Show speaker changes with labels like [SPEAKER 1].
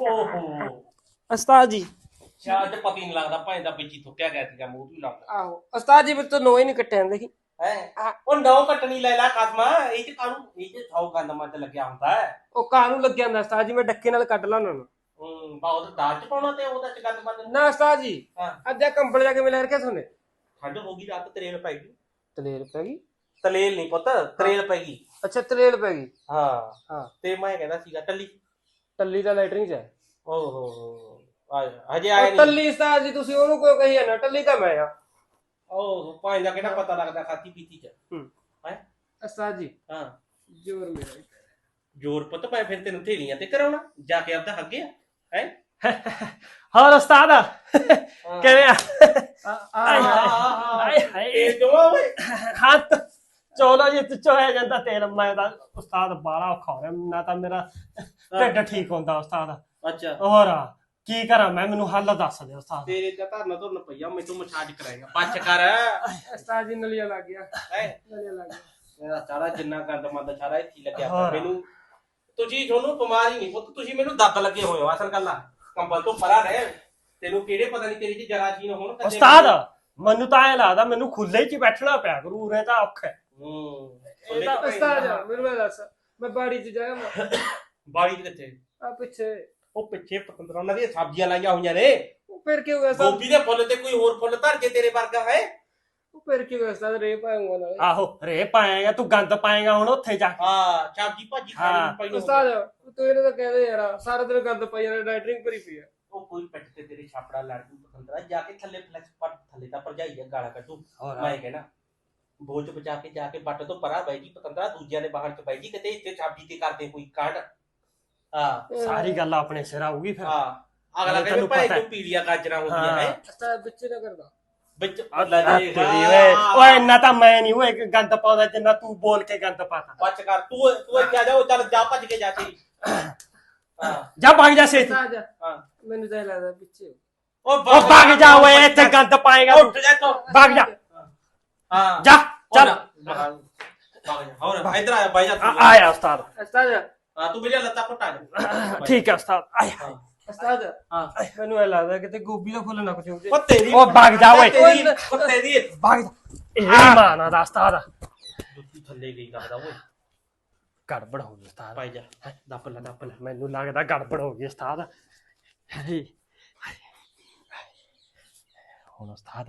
[SPEAKER 1] ਓਹੋ।
[SPEAKER 2] ਉਸਤਾਦ ਜੀ।
[SPEAKER 1] ਸ਼ਾਇਦ ਪਤਾ ਨਹੀਂ ਲੱਗਦਾ ਭਾਂ ਦਾ ਵਿੱਚ ਹੀ ਥੁੱਕਿਆ ਗਿਆ ਸੀਗਾ ਮੂੰਹ ਵੀ ਲੱਗਦਾ।
[SPEAKER 2] ਆਹੋ। ਉਸਤਾਦ ਜੀ ਮੇਰੇ ਤੋਂ ਨੋ ਹੀ ਨਹੀਂ ਕੱਟਿਆ ਦੇਖੀ
[SPEAKER 1] ਹੈ? ਉਹ ਨੌ ਕੱਟਣੀ ਲੈ ਲੈ ਕਸਮਾ ਇਹ ਚ ਕਾਨੂੰ ਇਹ ਚ ਸੌ ਗੰਦ ਮੱਦ ਲੱਗਿਆ ਹੁੰਦਾ ਹੈ।
[SPEAKER 2] ਉਹ ਕਾਂ ਨੂੰ ਲੱਗਿਆ ਹੁੰਦਾ ਉਸਤਾਦ ਜੀ? ਮੈਂ ਡੱਕੇ ਨਾਲ ਕੱਢ ਲਾ ਉਹਨਾਂ ਨੂੰ।
[SPEAKER 1] ਹੂੰ ਬਾ ਉਹਦਾ ਦਾਲ ਚ ਪਾਉਣਾ ਤੇ ਉਹਦਾ ਚ ਗੰਦ ਮੱਦ
[SPEAKER 2] ਨਾ ਉਸਤਾਦ ਜੀ
[SPEAKER 1] ਹਾਂ।
[SPEAKER 2] ਅੱਜ ਆ ਕੰਬਲ ਜਾ ਕੇ ਮਿਲਿਆ ਰਖਿਆ ਤੁਹਾਨੂੰ?
[SPEAKER 1] ਠੰਡ ਹੋ ਗਈ ਰਾਤ ਤਰੇਲ ਪੈ ਗਈ।
[SPEAKER 2] ਤਲੇਲ ਪੈ ਗਈ?
[SPEAKER 1] ਤਲੇਲ ਨਹੀਂ ਪੁੱਤ ਤਰੇਲ ਪੈ ਗਈ।
[SPEAKER 2] ਅੱਛਾ ਤਲੇਲ ਪੈ ਗਈ।
[SPEAKER 1] ਹਾਂ।
[SPEAKER 2] ਹਾਂ।
[SPEAKER 1] ਤੇ ਮੈਂ ਕਹਿੰਦਾ ਸੀਗਾ ਟੱਲੀ।
[SPEAKER 2] ਟੱਲੀ ਦਾ ਲੈਟਰਿੰਗ ਚ ਹੈ।
[SPEAKER 1] ਓਹੋ ਆ- ਹਜੇ ਆਇਆ
[SPEAKER 2] ਉਹ
[SPEAKER 1] ਨਹੀਂ।
[SPEAKER 2] ਟੱਲੀ ਉਸਤਾਦ ਜੀ ਤੁਸੀਂ ਉਹਨੂੰ ਕਿਉਂ ਕਹੀ ਜਾਂਦਾ ਟੱਲੀ ਤਾਂ ਮੈਂ ਆ।
[SPEAKER 1] ਓਹੋ ਭਾਂ ਦਾ ਕਿਹੜਾ ਪਤਾ ਲੱਗਦਾ ਖਾਤੀ ਪੀਤੀ ਚ?
[SPEAKER 2] ਹੂੰ।
[SPEAKER 1] ਹੈ?
[SPEAKER 2] ਉਸਤਾਦ ਜੀ।
[SPEAKER 1] ਹਾਂ।
[SPEAKER 2] ਜੋਰ ਮੇਰਾ
[SPEAKER 1] ਜੋਰ ਪੁੱਤ ਪੈ ਫਿਰ ਤੈਨੂੰ ਥੇਲੀਆਂ ਤੇ ਕਰਾਉਣਾ ਜਾ ਕੇ ਆਪਦਾ ਹੱਗੇ ਹੈ?
[SPEAKER 2] ਹੋਰ ਉਸਤਾਦ ਕਿਵੇਂ ਆ? ਆਏ
[SPEAKER 1] ਹਾਏ
[SPEAKER 2] ਹਾਏ
[SPEAKER 1] ਇਹ ਦੋਵਾਂ ਓਏ।
[SPEAKER 2] ਹੱਥ ਚੋਲਾ ਜੀ ਤੇ ਚੋਇਆ ਜਾਂਦਾ ਤੇਲ। ਮੈਂ ਤਾਂ ਉਸਤਾਦ ਬਾਲਾ ਔਖਾ ਹੋ ਰਿਹਾ। ਨਾ ਤਾਂ ਮੇਰਾ ਢਿੱਡ ਠੀਕ ਹੁੰਦਾ ਉਸਤਾਦ।
[SPEAKER 1] ਅੱਛਾ।
[SPEAKER 2] ਹੋਰ ਕੀ ਕਰਾਂ ਮੈਂ? ਮੈਨੂੰ ਹੱਲ ਦੱਸ ਦੇ ਉਸਤਾਦ।
[SPEAKER 1] ਤੇਰੇ ਦਾ ਧਰਨਾ ਧੁਰਨ ਪਈਆ ਮੈਨੂੰ ਮਸਾਜ ਕਰਾਏਗਾ। ਪੱਛ ਕਰ।
[SPEAKER 2] ਉਸਤਾਦ ਜੀ ਨਲੀਆ ਲੱਗ ਗਿਆ।
[SPEAKER 1] ਹੈ?
[SPEAKER 2] ਨਲੀਆ ਲੱਗ ਗਿਆ।
[SPEAKER 1] ਮੇਰਾ ਸਾਰਾ ਜਿੰਨਾ ਗੰਦ ਮੰਦ ਸਾਰਾ ਇੱਥੇ ਲੱਗਿਆ। ਪਿਆ। ਮੈਨੂੰ ਤੁਸੀਂ ਤੁਹਾਨੂੰ ਬਿਮਾਰੀ ਨਹੀਂ ਪੁੱਤ ਤੁਸੀਂ ਮੈਨੂੰ ਦੱਤ ਲੱਗੇ ਹੋਏ ਹੋ ਅਸਲ ਗੱਲ ਆ। ਕੰਬਲ ਤੋਂ ਪਰਾਂ ਰਹਿ। ਤੈਨੂੰ ਕਿਹੜੇ ਪਤਾ ਨਹੀਂ ਤੇਰੀ ਚ ਜਰਾਸੀਨ ਹੋਣ ਕਦੇ
[SPEAKER 2] ਉਸਤਾਦ ਮੈਨੂੰ ਤਾਂ ਐ ਲੱਗਦਾ ਮੈਨੂੰ ਖੁੱਲੇ 'ਚ ਬੈਠਣਾ ਪਿਆ ਕਰੂ ਉਰੇ ਤਾਂ ਔਖਾ ਹੈ।
[SPEAKER 1] ਹੂੰ।
[SPEAKER 2] ਇਹ ਤਾਂ ਉਸਤਾਦ ਮੈਨੂੰ ਇਹ ਦੱਸ। ਮੈਂ ਬਾੜੀ 'ਚ ਜਾਇਆ ਮੈਂ
[SPEAKER 1] ਬਾੜੀ ਦੇ ਕਿੱਥੇ?
[SPEAKER 2] ਆ ਪਿੱਛੇ।
[SPEAKER 1] ਉਹ ਪਿੱਛੇ ਪਤੰਦਰਾਂ ਉਹਨਾਂ ਦੀਆਂ ਸਬਜ਼ੀਆਂ ਲਾਈਆਂ ਹੋਈਆਂ ਨੇ।
[SPEAKER 2] ਉਹ ਫਿਰ ਕੀ ਹੋ ਗਿਆ ਉਸਤਾਦ
[SPEAKER 1] ਗੋਭੀ ਦੇ ਫੁੱਲ ਤੇ ਕੋਈ ਹੋਰ ਫੁੱਲ ਧਰ ਕੇ ਤੇਰੇ ਵਰਗਾ ਹੈ?
[SPEAKER 2] ਉਹ ਫਿਰ ਕੀ ਹੋ ਗਿਆ ਉਸਤਾਦ ਰੇ ਪਾਉਂਗਾ ਨਾਲੇ।
[SPEAKER 3] ਆਹੋ ਰੇ ਪਾਏਗਾ ਤੂੰ ਗੰਦ ਪਾਏਗਾ ਹੁਣ ਉੱਥੇ ਜਾ ਕੇ।
[SPEAKER 1] ਹਾਂ ਸਬਜ਼ੀ ਭਾਜੀ ਖਾਣੀ
[SPEAKER 3] ਹਾਂ।
[SPEAKER 1] ਨੂੰ ਪਹਿਲਾਂ
[SPEAKER 2] ਉਸਤਾਦ ਤੂੰ ਇਹਨੂੰ ਤਾਂ ਕਹਦੇ ਯਾਰ ਸਾਰਾ ਦਿਨ ਗੰਦ ਪਾਈ ਜਾਂਦਾ ਡਾਈਟਰਿੰਗ ਭਰੀ ਪਈ ਆ।
[SPEAKER 1] ਉਹ ਕੋਈ ਪਿੱਟ ਤੇ ਤੇਰੇ ਛਾਪੜਾ ਲੜ ਜੂ ਪਤੰਦਰਾ ਜਾ ਕੇ ਥੱਲੇ ਫਲੈਕਸ ਪੱਟ ਥੱਲੇ ਤਾਂ ਭਰਜਾਈ ਆ ਗਾਲਾਂ ਕੱਢੂ। ਮੈਂ ਕਹਿਣਾ ਬੋਝ ਬਚਾ ਕੇ ਜਾ ਕੇ ਬੱਟ ਤੋਂ ਪਰਾਂ ਬੈ ਜੀ ਪਤੰਦਰਾ ਦੂਜਿਆਂ ਦੇ ਬਾਹਰ ਚ ਬੈ ਜੀ ਕਿਤੇ ਇੱਥੇ ਸਬਜ਼ੀ ਤੇ ਕਰਦੇ ਕੋਈ ਕਾਂਡ। ਹਾਂ।
[SPEAKER 3] ਸਾਰੀ ਗੱਲ ਆਪਣੇ ਸਿਰ ਆਊਗੀ ਫਿਰ।
[SPEAKER 1] ਹਾਂ। ਅਗਲਾ
[SPEAKER 3] ਮੈਨੂੰ
[SPEAKER 1] ਕਹਿੰਦਾ ਭਾਈ
[SPEAKER 3] ਪਤਾ ਹੈ।
[SPEAKER 1] ਤੂੰ ਪੀਲੀਆਂ ਗਾਜਰਾਂ ਹੁੰਦੀਆਂ
[SPEAKER 3] ਹਾਂ।
[SPEAKER 2] ਉਸਤਾਦ ਵਿੱਚੇ ਨਾ ਕਰਦਾ।
[SPEAKER 1] ਵਿੱਚ
[SPEAKER 3] ਆ
[SPEAKER 1] ਲੈ ਜਾ
[SPEAKER 3] ਓਏ ਓਏ ਇੰਨਾ ਤਾਂ ਮੈਂ ਨਹੀਂ ਓਏ ਗੰਦ ਪਾਉਂਦਾ ਜਿੰਨਾ ਤੂੰ ਬੋਲ ਕੇ ਗੰਦ ਪਾਤਾ।
[SPEAKER 1] ਬੱਚ ਕਰ ਤੂੰ ਤੂੰ ਇੱਥੇ ਆ ਜਾ ਉਹ ਚੱਲ ਜਾ ਭੱਜ ਕੇ ਜਾ ਤੇਰੀ। ਹਾਂ।
[SPEAKER 3] ਜਾ ਭੱਗ ਜਾ ਸੇਤੀ
[SPEAKER 2] ਉਸਤਾਦ ਜਾ।
[SPEAKER 1] ਹਾਂ।
[SPEAKER 2] ਮੈਨੂੰ ਤਾਂ ਇਹ ਲੱਗਦਾ ਪਿੱਛੇ
[SPEAKER 1] ਉਹ
[SPEAKER 3] ਉਹ ਭੱਗ ਜਾ ਓਏ ਇੱਥੇ ਗੰਦ ਪਾਏਗਾ ਤੂੰ।
[SPEAKER 1] ਉੱਠ ਜਾ ਤੂੰ
[SPEAKER 3] ਭੱਗ ਜਾ।
[SPEAKER 1] ਹਾਂ।
[SPEAKER 3] ਜਾ ਚੱਲ।
[SPEAKER 1] ਚੱਲ ਹੋਰ ਇਧਰ ਆ ਬਾਈ ਜਾ
[SPEAKER 3] ਆ- ਆਇਆ ਉਸਤਾਦ।
[SPEAKER 2] ਉਸਤਾਦ।
[SPEAKER 1] ਹਾਂ ਤੂੰ ਮੇਰੇ ਲੱਤਾਂ ਘੁੱਟਾ ਜਾ।
[SPEAKER 3] ਠੀਕ ਹੈ ਉਸਤਾਦ ਆਇਆ
[SPEAKER 2] ਉਸਤਾਦ
[SPEAKER 1] ਹਾਂ।
[SPEAKER 2] ਮੈਨੂੰ ਇਹ ਲੱਗਦਾ ਕਿਤੇ ਗੋਭੀ ਦਾ ਫੁੱਲ ਨਾ ਕੁਝ ਹੋ ਜੇ
[SPEAKER 1] ਉਹ ਤੇਰੀ
[SPEAKER 3] ਉਹ ਭੱਗ ਜਾ ਓਏ।
[SPEAKER 1] ਤੇਰੀ ਉਹ ਤੇਰੀ।
[SPEAKER 3] ਭੱਗ ਜਾ। ਇਹ ਮਾਨਾ ਦਾ ਉਸਤਾਦ।
[SPEAKER 1] ਜੁੱਤੀ ਥੱਲੇ ਗਈ ਲੱਗਦਾ ਓਏ।
[SPEAKER 3] ਗੜਬੜ ਹੋ ਗਈ ਉਸਤਾਦ।
[SPEAKER 1] ਪਾਈ ਜਾ ਦੱਪ ਲੈ ਦੱਪ ਲੈ।
[SPEAKER 3] ਮੈਨੂੰ ਲੱਗਦਾ ਗੜਬੜ ਹੋ ਗਈ ਉਸਤਾਦ। ਹਾਏ। ਹੁਣ ਉਸਤਾਦ